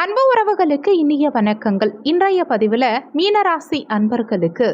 அன்பு உறவுகளுக்கு இனிய வணக்கங்கள். இன்றைய பதிவில் மீனராசி அன்பர்களுக்கு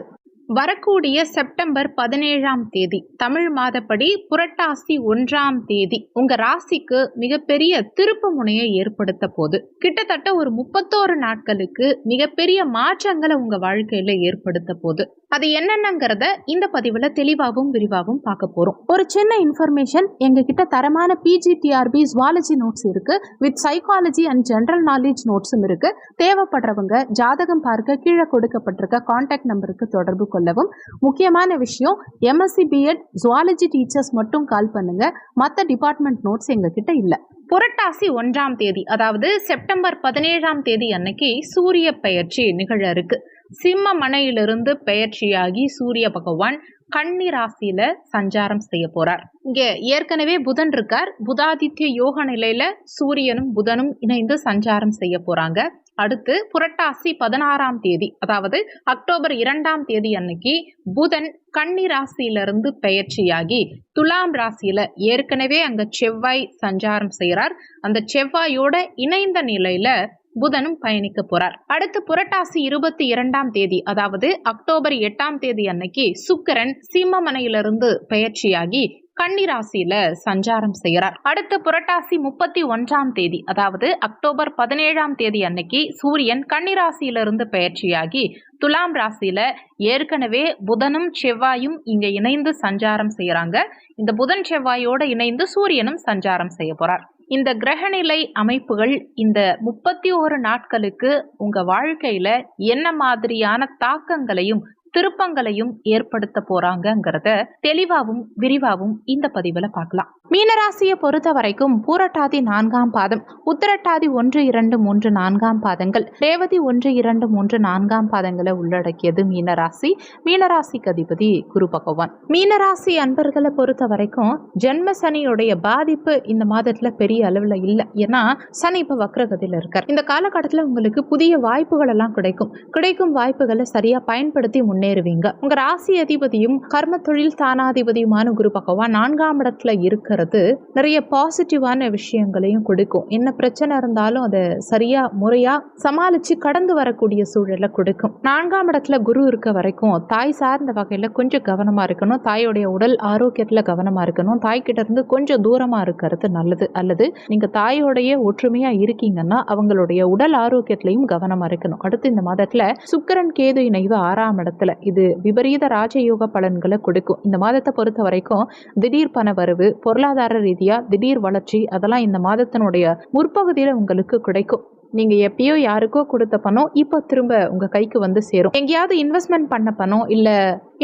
வரக்கூடிய செப்டம்பர் பதினேழாம் தேதி தமிழ் மாதப்படி புரட்டாசி ஒன்றாம் தேதி உங்க ராசிக்கு மிகப்பெரிய திருப்பு முனையை ஏற்படுத்த போது கிட்டத்தட்ட ஒரு முப்பத்தோரு நாட்களுக்கு மிகப்பெரிய மாற்றங்களை உங்க வாழ்க்கையில ஏற்படுத்த போது அது என்னென்னங்கிறத இந்த பதிவுல தெளிவாகவும் விரிவாகவும் பார்க்க போறோம். ஒரு சின்ன இன்ஃபர்மேஷன் எங்க கிட்ட தரமான பிஜிடிஆர்பி ஜுவாலஜி நோட்ஸ் இருக்கு. With psychology and general knowledge நோட்ஸும் இருக்கு. தேவைப்படுறவங்க ஜாதகம் பார்க்க கீழே கொடுக்கப்பட்டிருக்க காண்டாக்ட் நம்பருக்கு தொடர்பு கொள்ளவும். முக்கியமான விஷயம் எம்எஸ்சி பிஎட் ஜுவாலஜி டீச்சர்ஸ் மட்டும் கால் பண்ணுங்க. மற்ற டிபார்ட்மெண்ட் நோட்ஸ் எங்ககிட்ட இல்லை. புரட்டாசி ஒன்றாம் தேதி அதாவது செப்டம்பர் பதினேழாம் தேதி அன்னைக்கு சூரிய பெயர்ச்சி நிகழ இருக்கு. சிம்ம மனையிலிருந்து பெயர்ச்சியாகி சூரிய பகவான் கன்னி ராசியில சஞ்சாரம் செய்ய போறார். இங்க ஏற்கனவே புதன் இருக்கார். புதாதித்ய யோக நிலையில சூரியனும் புதனும் இணைந்து சஞ்சாரம் செய்ய போறாங்க. அடுத்து புரட்டாசி பதினாறாம் தேதி அதாவது அக்டோபர் இரண்டாம் தேதி அன்னைக்கு புதன் கன்னி ராசியிலிருந்து பெயர்ச்சியாகி துலாம் ராசியில ஏற்கனவே அங்க செவ்வாய் சஞ்சாரம் செய்கிறார் அந்த செவ்வாயோட இணைந்த நிலையில புதனும் பயணிக்க போறார். அடுத்து புரட்டாசி இருபத்தி இரண்டாம் தேதி அதாவது அக்டோபர் எட்டாம் தேதி அன்னைக்கு சுக்கரன் சிம்மமனையிலிருந்து பயிற்சியாகி கன்னிராசியில சஞ்சாரம் செய்கிறார். அடுத்து புரட்டாசி முப்பத்தி ஒன்றாம் தேதி அதாவது அக்டோபர் பதினேழாம் தேதி அன்னைக்கு சூரியன் கன்னிராசியிலிருந்து பயிற்சியாகி துலாம் ராசியில ஏற்கனவே புதனும் செவ்வாயும் இங்க இணைந்து சஞ்சாரம் செய்யறாங்க இந்த புதன் செவ்வாயோட இணைந்து சூரியனும் சஞ்சாரம் செய்ய போறார். இந்த கிரகநிலை அமைப்புகள் இந்த முப்பத்தி ஓரு நாட்களுக்கு உங்க வாழ்க்கையில என்ன மாதிரியான தாக்கங்களையும் திருப்பங்களையும் ஏற்படுத்த போறாங்கங்கிறத தெளிவாகவும் விரிவாகவும் இந்த பதிவுல பார்க்கலாம். மீனராசியை பொறுத்த வரைக்கும் பூரட்டாதி நான்காம் பாதம் உத்தரட்டாதி ஒன்று இரண்டு மூன்று நான்காம் பாதங்கள் ரேவதி ஒன்று இரண்டு மூன்று நான்காம் பாதங்களை உள்ளடக்கியது மீனராசி. மீனராசிக்கு அதிபதி குரு பகவான். மீனராசி அன்பர்களை பொறுத்த வரைக்கும் ஜென்ம சனியுடைய பாதிப்பு இந்த மாதத்துல பெரிய அளவுல இல்லை. ஏன்னா சனி இப்ப வக்ரகதியில் இருக்கார். இந்த காலகட்டத்தில் உங்களுக்கு புதிய வாய்ப்புகள் எல்லாம் கிடைக்கும். கிடைக்கும் வாய்ப்புகளை சரியா பயன்படுத்தி முன்னேறுவீங்க. உங்க ராசி அதிபதியும் கர்ம தொழில் தானாதிபதியுமான குரு பகவான் நான்காம் இடத்துல இருக்கிறது. நிறைய பாசிட்டிவான விஷயங்களையும் கொடுக்கும். என்ன பிரச்சனை இருந்தாலும் அதை சரியா முறையா சமாளிச்சு கடந்து வரக்கூடிய சூழலை கொடுக்கும். நான்காம் இடத்துல குரு இருக்க வரைக்கும் தாய் சார்ந்த வகையில கொஞ்சம் கவனமா இருக்கணும். தாயோடைய உடல் ஆரோக்கியத்துல கவனமா இருக்கணும். தாய்கிட்ட இருந்து கொஞ்சம் தூரமா இருக்கிறது நல்லது. அல்லது நீங்க தாயோடைய ஒற்றுமையா இருக்கீங்கன்னா அவங்களுடைய உடல் ஆரோக்கியத்திலையும் கவனமா இருக்கணும். அடுத்து இந்த மாதத்துல சுக்கரன் கேது இணைவு ஆறாம் இடத்துல. இது விபரீத ராஜயோக பலன்களை கொடுக்கும். இந்த மாதத்தை பொறுத்த வரைக்கும் திடீர் பண வரவு பொருளாதார ரீதியா திடீர் வளர்ச்சி அதெல்லாம் இந்த மாதத்தினுடைய முற்பகுதியில் உங்களுக்கு கிடைக்கும். நீங்க எப்பயோ யாருக்கோ கொடுத்த பணம் இப்போ திரும்ப உங்க கைக்கு வந்து சேரும். எங்கேயாவது இன்வெஸ்ட்மெண்ட் பண்ண பணம் இல்ல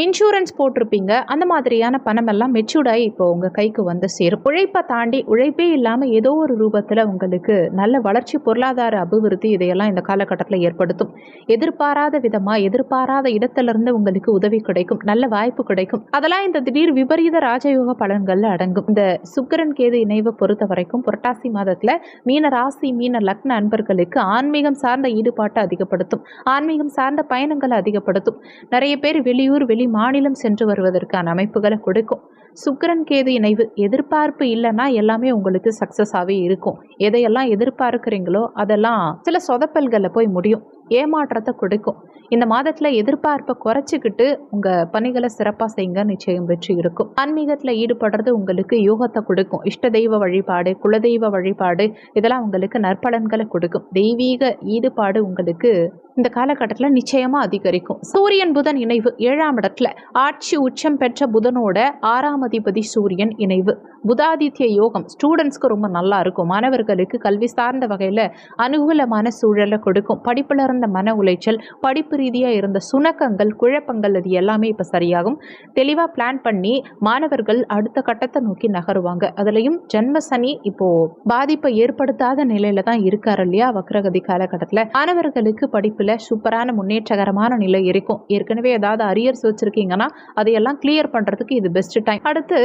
இன்சூரன்ஸ் போட்டிருப்பீங்க அந்த மாதிரியான பணம் எல்லாம் மெச்சூர்டாகி இப்போ உங்க கைக்கு வந்து சேரும். உழைப்பை தாண்டி உழைப்பே இல்லாம ஏதோ ஒரு ரூபத்துல உங்களுக்கு நல்ல வளர்ச்சி பொருளாதார அபிவிருத்தி இதையெல்லாம் இந்த காலகட்டத்தில் ஏற்படுத்தும். எதிர்பாராத விதமா எதிர்பாராத இடத்துல இருந்து உங்களுக்கு உதவி கிடைக்கும் நல்ல வாய்ப்பு கிடைக்கும். அதெல்லாம் இந்த திடீர் விபரீத ராஜயோக பலன்களில் அடங்கும். இந்த சுக்கிரன் கேது இணைவை பொறுத்த வரைக்கும் புரட்டாசி மாதத்துல மீன ராசி மீன லக்ன அன்பர்களுக்கு ஆன்மீகம் சார்ந்த ஈடுபாட்டை அதிகப்படுத்தும் ஆன்மீகம் சார்ந்த பயணங்களை அதிகப்படுத்தும். நிறைய பேர் வெளியூர் வெளி மாநிலம் சென்று வருவதற்கான அமைப்புகளை கொடுக்கும். சுக்கரன் கேது இணைவு எதிர்பார்ப்பு இல்லைன்னா எல்லாமே உங்களுக்கு சக்ஸஸாகவே இருக்கும். எதையெல்லாம் எதிர்பார்க்குறீங்களோ அதெல்லாம் சில சொதப்பல்களில் போய் முடியும். ஏமாற்றத்தை கொடுக்கும். இந்த மாதத்தில் எதிர்பார்ப்பை குறைச்சிக்கிட்டு உங்கள் பணிகளை சிறப்பாக செய்யுங்க நிச்சயம் வெற்றி இருக்கும். ஆன்மீகத்தில் ஈடுபடுறது உங்களுக்கு யோகத்தை கொடுக்கும். இஷ்ட தெய்வ வழிபாடு குலதெய்வ வழிபாடு இதெல்லாம் உங்களுக்கு நற்பலன்களை கொடுக்கும். தெய்வீக ஈடுபாடு உங்களுக்கு இந்த காலகட்டத்தில் நிச்சயமாக அதிகரிக்கும். சூரியன் புதன் இணைவு ஏழாம் இடத்துல. ஆட்சி உச்சம் பெற்ற புதனோட ஆறாம் அதிபதி சூரியன் இணைவு. புதாதித்ய யோகம் ஸ்டூடெண்ட்ஸ்க்கு ரொம்ப நல்லா இருக்கும். மாணவர்களுக்கு கல்வி சார்ந்த வகையில் அனுகூலமான சூழலை கொடுக்கும். படிப்பில் இருந்த மன உளைச்சல் படிப்பு ரீதியாக இருந்த சுணக்கங்கள் குழப்பங்கள் அது எல்லாமே இப்போ சரியாகும். தெளிவாக பிளான் பண்ணி மாணவர்கள் அடுத்த கட்டத்தை நோக்கி நகருவாங்க. அதுலேயும் ஜென்ம சனி இப்போ பாதிப்பை ஏற்படுத்தாத நிலையில தான் இருக்காரு இல்லையா? வக்ரகதி காலகட்டத்தில். மாணவர்களுக்கு படிப்பில் சூப்பரான முன்னேற்றகரமான நிலை இருக்கும். ஏற்கனவே ஏதாவது அரியர்ஸ் வச்சுருக்கீங்கன்னா அதையெல்லாம் கிளியர் பண்ணுறதுக்கு இது பெஸ்ட் டைம் அடுத்து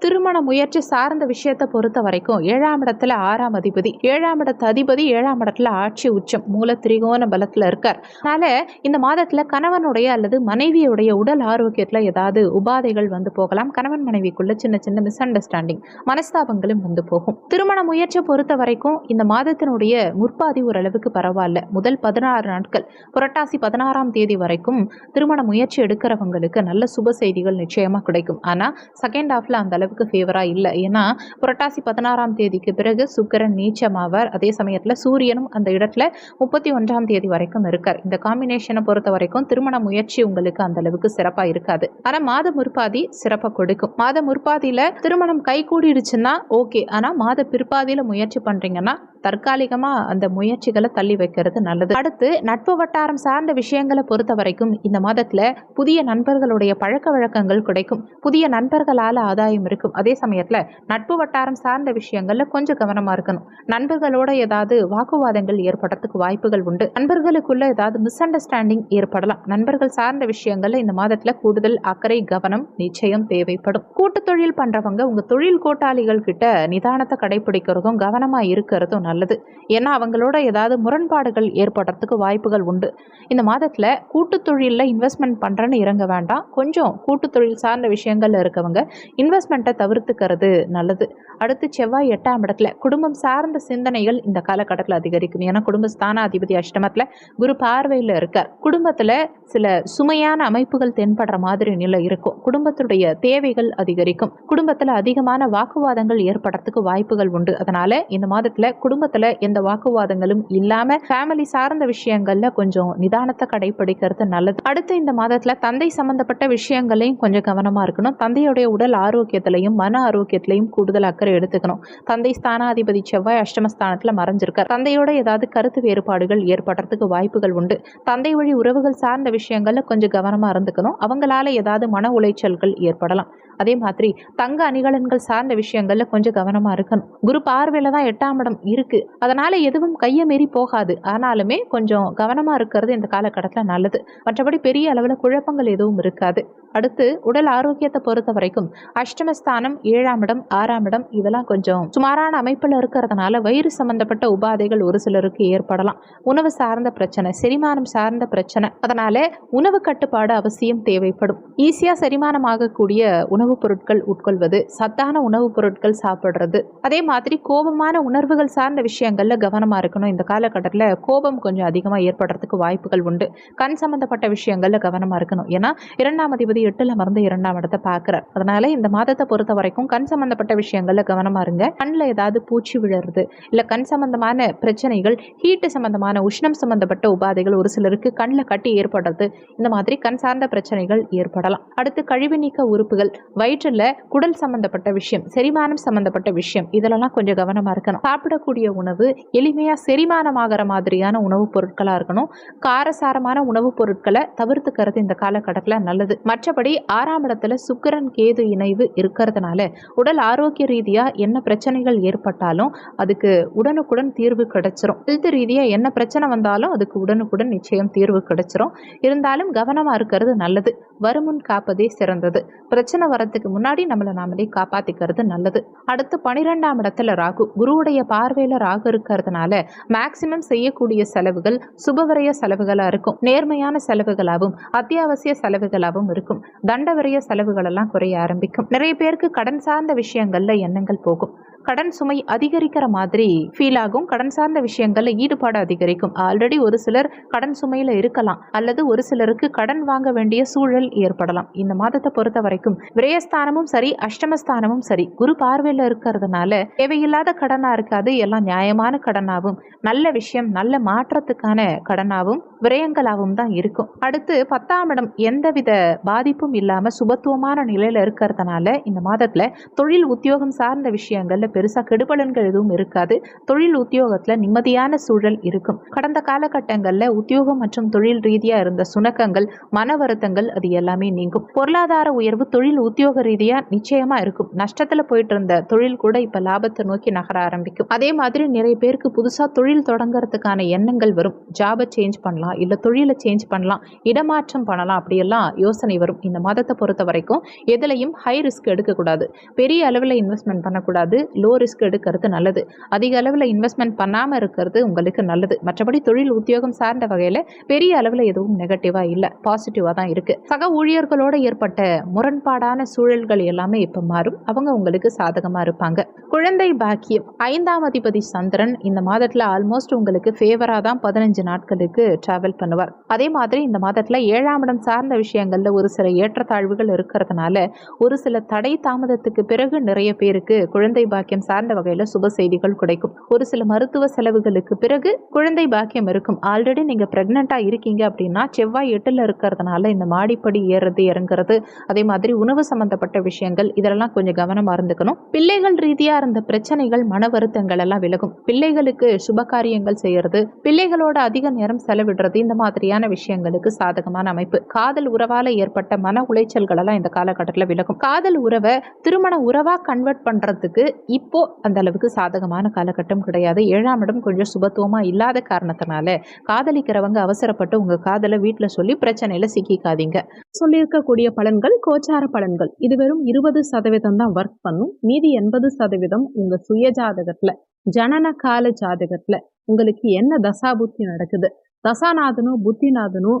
திருமண முயற்சி சார்ந்த விஷயத்தை பொறுத்த வரைக்கும் ஏழாம் இடத்துல ஆறாம் அதிபதி ஏழாம் இடத்து அதிபதி ஏழாம் இடத்துல ஆட்சி உச்சம் மூல திரிகோண பலத்துல இருக்கார். அதனால இந்த மாதத்துல கணவனுடைய அல்லது மனைவியுடைய உடல் ஆரோக்கியத்துல ஏதாவது உபாதைகள் வந்து போகலாம். கணவன் மனைவிக்குள்ள சின்ன சின்ன மிஸ் அண்டர்ஸ்டாண்டிங் மனஸ்தாபங்களும் வந்து போகும். திருமண முயற்சியை பொறுத்த வரைக்கும் இந்த மாதத்தினுடைய முற்பாதி ஓரளவுக்கு பரவாயில்ல. முதல் பதினாறு நாட்கள் புரட்டாசி பதினாறாம் தேதி வரைக்கும் திருமண முயற்சி எடுக்கிறவங்களுக்கு நல்ல சுப செய்திகள் நிச்சயமா கிடைக்கும். ஆனா செகண்ட் ஹாஃப்ல அந்த அளவுக்கு ஃபேவராக இல்லை. ஏன்னா புரட்டாசி பதினாறாம் தேதிக்கு பிறகு சுக்கரன் நீச்சமாவார். அதே சமயத்தில் சூரியனும் அந்த இடத்துல முப்பத்தி ஒன்றாம் தேதி வரைக்கும் இருக்கார். இந்த காம்பினேஷனை பொறுத்த வரைக்கும் திருமண முயற்சி உங்களுக்கு அந்த அளவுக்கு சிறப்பா இருக்காது. ஆனா மாத முற்பாதி சிறப்பா கொடுக்கும். மாத முற்பாதியில திருமணம் கை கூடிடுச்சுன்னா ஓகே ஆனா மாத பிற்பாதியில முயற்சி பண்றீங்கன்னா தற்காலிகமா அந்த முயற்சிகளை தள்ளி வைக்கிறது நல்லது. அடுத்து நட்பு வட்டாரம் சார்ந்த விஷயங்களை பொறுத்த வரைக்கும் இந்த மாதத்துல புதிய நண்பர்களுடைய பழக்க வழக்கங்கள் கிடைக்கும். புதிய நண்பர்களால ஆதாயம் இருக்கும். அதே சமயத்துல நட்பு வட்டாரம் சார்ந்த விஷயங்கள்ல கொஞ்சம் கவனமா இருக்கணும். நண்பர்களோட ஏதாவது வாக்குவாதங்கள் ஏற்படுறதுக்கு வாய்ப்புகள் உண்டு. நண்பர்களுக்குள்ள ஏதாவது மிஸ் அண்டர்ஸ்டாண்டிங் ஏற்படலாம். நண்பர்கள் சார்ந்த விஷயங்கள்ல இந்த மாதத்துல கூடுதல் அக்கறை கவனம் நிச்சயம் தேவைப்படும். கூட்டு தொழில் பண்றவங்க உங்க தொழில் கூட்டாளிகள் கிட்ட நிதானத்தை கடைபிடிக்கிறதும் கவனமா இருக்கிறதும் நல்லது. ஏன்னா அவங்களோட ஏதாவது முரண்பாடுகள் ஏற்படுறதுக்கு வாய்ப்புகள் உண்டு. இந்த மாதத்துல கூட்டு தொழிலில் இன்வெஸ்ட்மெண்ட் பண்ணுறேன்னு இறங்க வேண்டாம். கொஞ்சம் கூட்டு தொழில் சார்ந்த விஷயங்கள்ல இருக்கவங்க இன்வெஸ்ட்மெண்ட்டை தவிர்த்துக்கிறது நல்லது. அடுத்து செவ்வாய் எட்டாம் இடத்துல குடும்பம் சார்ந்த சிந்தனைகள் இந்த காலகட்டத்தில் அதிகரிக்கும். ஏன்னா குடும்ப ஸ்தானாதிபதி அஷ்டமத்துல குரு பார்வையில் இருக்கார். குடும்பத்துல சில சுமையான அமைப்புகள் தென்படுற மாதிரி நிலை இருக்கும். குடும்பத்துடைய தேவைகள் அதிகரிக்கும். குடும்பத்துல அதிகமான வாக்குவாதங்கள் ஏற்படுறதுக்கு வாய்ப்புகள் உண்டு. அதனால இந்த மாதத்துல குடும்பத்துல எந்த வாக்குவாதங்களும் இல்லாம ஃபேமிலி சார்ந்த விஷயங்கள்ல கொஞ்சம் நிதானத்தை கடைபிடிக்கிறது நல்லது. அடுத்து இந்த மாதத்துல தந்தை சம்பந்தப்பட்ட விஷயங்களையும் கொஞ்சம் கவனமா இருக்கணும். தந்தையுடைய உடல் ஆரோக்கியத்திலையும் மன ஆரோக்கியத்திலையும் கூடுதல் அக்கறை எடுத்துக்கணும். தந்தை ஸ்தானாதிபதி செவ்வாய் அஷ்டமஸ்தானத்துல மறைஞ்சிருக்கார். தந்தையோட ஏதாவது கருத்து வேறுபாடுகள் ஏற்படுறதுக்கு வாய்ப்புகள் உண்டு. தந்தை வழி உறவுகள் சார்ந்த விஷயங்கள்ல கொஞ்சம் கவனமா இருந்துக்கணும். அவங்களால ஏதாவது மன உளைச்சல்கள் ஏற்படலாம். அதே மாதிரி தங்க அணிகலன்கள் சார்ந்த விஷயங்கள்ல கொஞ்சம் கவனமா இருக்கணும். குரு பார்வையில தான் எட்டாம் இடம் இருக்கு. அதனால எதுவும் கையை மீறி போகாது. ஆனாலுமே கொஞ்சம் கவனமா இருக்கிறது இந்த காலகட்டத்தில் நல்லது. மற்றபடி பெரிய அளவில் குழப்பங்கள் எதுவும் இருக்காது. அடுத்து உடல் ஆரோக்கியத்தை பொறுத்த வரைக்கும் அஷ்டமஸ்தானம் ஏழாம் இடம் ஆறாம் இடம் இதெல்லாம் கொஞ்சம் சுமாரான அமைப்பில் இருக்கிறதுனால வயிறு சம்பந்தப்பட்ட உபாதைகள் ஒரு சிலருக்கு ஏற்படலாம். உணவு சார்ந்த பிரச்சனை செரிமானம் சார்ந்த பிரச்சனை அதனால உணவு கட்டுப்பாடு அவசியம் தேவைப்படும். ஈஸியா செரிமானம் ஆகக்கூடிய உணவுப் பொருட்கள் உட்கொள்வது சத்தான உணவுப் பொருட்கள் சாப்பிடுறது. அதே மாதிரி கோபமான உணர்வுகள் சார்ந்த விஷயங்கள்ல கவனமா இருக்கணும். இந்த காலகட்டத்தில் கோபம் கொஞ்சம் அதிகமாக ஏற்படுறதுக்கு வாய்ப்புகள் உண்டு. கண் சம்பந்தப்பட்ட விஷயங்கள்ல கவனமா இருக்கணும். ஏன்னா இரண்டாம் அதிபதி எட்டுல மறந்து இரண்டாம் இடத்தை பார்க்கிறார் அதனால இந்த மாதத்தை பொறுத்த வரைக்கும் கண் சம்பந்தப்பட்ட விஷயங்கள்ல கவனமா இருங்க. கண்ணில் ஏதாவது பூச்சி விழுறது இல்ல கண் சம்பந்தமான பிரச்சனைகள் ஹீட்டு சம்பந்தமான உஷ்ணம் சம்பந்தப்பட்ட உபாதைகள் ஒரு சிலருக்கு கண்ணில் கட்டி ஏற்படுறது இந்த மாதிரி கண் சார்ந்த பிரச்சனைகள் ஏற்படலாம். அடுத்து கழிவு நீக்க உறுப்புகள் வயிற்றுல குடல் சம்பந்தப்பட்ட விஷயம் செரிமானம் சம்பந்தப்பட்ட விஷயம் இதெல்லாம் கொஞ்சம் கவனமா இருக்கணும். சாப்பிடக்கூடிய உணவு எளிமையா செரிமானமாகிற மாதிரியான உணவுப் பொருட்களா இருக்கணும். காரசாரமான உணவுப் பொருட்களை தவிர்த்துக்கிறது இந்த காலகட்டத்தில் நல்லது. மற்ற மற்றபடி ஆறாம் இடத்துல சுக்கிரன் கேது இணைவு இருக்கிறதுனால உடல் ஆரோக்கிய ரீதியா என்ன பிரச்சனைகள் ஏற்பட்டாலும் அதுக்கு உடனுக்குடன் தீர்வு கிடைச்சிரும். ஹெல்த் ரீதியா என்ன பிரச்சனை வந்தாலும் அதுக்கு உடனுக்குடன் நிச்சயம் தீர்வு கிடைச்சிரும். இருந்தாலும் கவனமா இருக்கிறது நல்லது. வருமுன் காப்பதே சிறந்தது. பிரச்சனை வரத்துக்கு முன்னாடி நம்மளை நாமளே காப்பாத்திக்கிறது நல்லது. அடுத்து பனிரெண்டாம் இடத்துல ராகு. குருவுடைய பார்வையில ராகு இருக்கிறதுனால மேக்சிமம் செய்யக்கூடிய செலவுகள் சுபவரைய செலவுகளா இருக்கும். நேர்மையான செலவுகளாகவும் அத்தியாவசிய செலவுகளாகவும் இருக்கும். தண்டவரிய செலவுகள் எல்லாம் குறைய ஆரம்பிக்கும். நிறைய பேருக்கு கடன் சார்ந்த விஷயங்கள்ல எண்ணங்கள் போகும். கடன் சுமை அதிகரிக்கிற மாதிரி ஃபீல் ஆகும். கடன் சார்ந்த விஷயங்கள்ல ஈடுபாடு அதிகரிக்கும். ஆல்ரெடி ஒரு சிலர் கடன் சுமையில இருக்கலாம். அல்லது ஒரு சிலருக்கு கடன் வாங்க வேண்டிய சூழல் ஏற்படலாம். இந்த மாதத்தை பொறுத்த வரைக்கும் விரயஸ்தானமும் சரி அஷ்டமஸ்தானமும் சரி குரு பார்வையில இருக்கிறதுனால தேவையில்லாத கடனா இருக்காது. எல்லாம் நியாயமான கடனாகவும் நல்ல விஷயம் நல்ல மாற்றத்துக்கான கடனாகவும் விரயங்களாகவும் தான் இருக்கும். அடுத்து பத்தாம் இடம் எந்தவித பாதிப்பும் இல்லாம சுபத்துவமான நிலையில இருக்கிறதுனால இந்த மாதத்துல தொழில் உத்தியோகம் சார்ந்த விஷயங்கள்ல பெருசாக கெடுபலன்கள் எதுவும் இருக்காது. தொழில் உத்தியோகத்துல நிம்மதியான சூழல் இருக்கும். கடந்த காலகட்டங்கள்ல உத்தியோகம் மற்றும் தொழில் ரீதியா இருந்த சுணக்கங்கள் மன வருத்தங்கள் அது எல்லாமே நீங்கும். பொருளாதார உயர்வு தொழில் உத்தியோக ரீதியா நிச்சயமா இருக்கும். நஷ்டத்துல போயிட்டு இருந்த தொழில் கூட இப்ப லாபத்தை நோக்கி நகர ஆரம்பிக்கும். அதே மாதிரி நிறைய பேருக்கு புதுசா தொழில் தொடங்குறதுக்கான எண்ணங்கள் வரும். ஜாபை சேஞ்ச் பண்ணலாம் இல்ல தொழிலை சேஞ்ச் பண்ணலாம் இடமாற்றம் பண்ணலாம் அப்படியெல்லாம் யோசனை வரும் இந்த மாதத்தை பொறுத்த வரைக்கும் எதுலையும் ஹை ரிஸ்க் எடுக்கக்கூடாது. பெரிய அளவில் இன்வெஸ்ட்மெண்ட் பண்ணக்கூடாது. லோ ரிஸ்க் எடுக்கிறது நல்லது. அதிக அளவில் இன்வெஸ்ட்மெண்ட் பண்ணாமல் இருக்கிறது உங்களுக்கு நல்லது. மற்றபடி தொழில் உத்தியோகம் சார்ந்த வகையில் பெரிய அளவில் எதுவும் நெகட்டிவாக இல்லை. பாசிட்டிவாக தான் இருக்குது சக ஊழியர்களோடு ஏற்பட்ட முரண்பாடான சூழல்கள் எல்லாமே இப்போ மாறும். அவங்க உங்களுக்கு சாதகமாக இருப்பாங்க. குழந்தை பாக்கியம். ஐந்தாம் அதிபதி சந்திரன் இந்த மாதத்தில் ஆல்மோஸ்ட் உங்களுக்கு ஃபேவராக தான் பதினஞ்சு நாட்களுக்கு ட்ராவல் பண்ணுவார். அதே மாதிரி இந்த மாதத்தில் ஏழாம் இடம் சார்ந்த விஷயங்களில் ஒரு சில ஏற்றத்தாழ்வுகள் இருக்கிறதுனால ஒரு சில தடை தாமதத்துக்கு பிறகு நிறைய பேருக்கு குழந்தை பாக்கியம் சார்ந்த வகையில் சுப செய்திகள் கிடைக்கும். ஒரு சில மருத்துவ செலவுகளுக்கு பிறகு குழந்தை பாக்கியம் இருக்கும். ஆல்ரெடி நீங்கள் ப்ரெக்னெண்ட்டாக இருக்கீங்க அப்படின்னா செவ்வாய் எட்டில் இருக்கிறதுனால இந்த மாடிப்படி ஏறுறது இறங்குறது அதே மாதிரி உணவு சம்பந்தப்பட்ட விஷயங்கள் இதெல்லாம் கொஞ்சம் கவனமாக இருந்துக்கணும். பிள்ளைகள் ரீதியாக இருந்த பிரச்சனைகள் மன வருத்தங்கள் எல்லாம் விலகும். பிள்ளைகளுக்கு சுப காரியங்கள் செய்யறது பிள்ளைகளோட அதிக நேரம் செலவிடுறது இந்த மாதிரியான விஷயங்களுக்கு சாதகமான அமைப்பு. காதல் உறவால ஏற்பட்ட மன உளைச்சல்கள் எல்லாம் இந்த காலகட்டத்தில் விலகும். காதல் உறவை திருமண உறவா கன்வெர்ட் பண்றதுக்கு இப்போது அந்த அளவுக்கு சாதகமான காலகட்டம் கிடையாது. ஏழாம் இடம் கொஞ்சம் சுபத்துவமாக இல்லாத காரணத்தினால காதலிக்கிறவங்க அவசரப்பட்டு உங்கள் காதலை வீட்டில் சொல்லி பிரச்சனையில் சிக்கிக்காதீங்க. சொல்லியிருக்கக்கூடிய பலன்கள் கோச்சார பலன்கள். இது வெறும் இருபது சதவீதம் தான் ஒர்க் பண்ணும். மீதி எண்பது சதவீதம் உங்கள் சுய ஜாதகத்தில் ஜனன கால ஜாதகத்தில் உங்களுக்கு என்ன தசாபுத்தி நடக்குது? தசாநாதனும் புத்திநாதனும்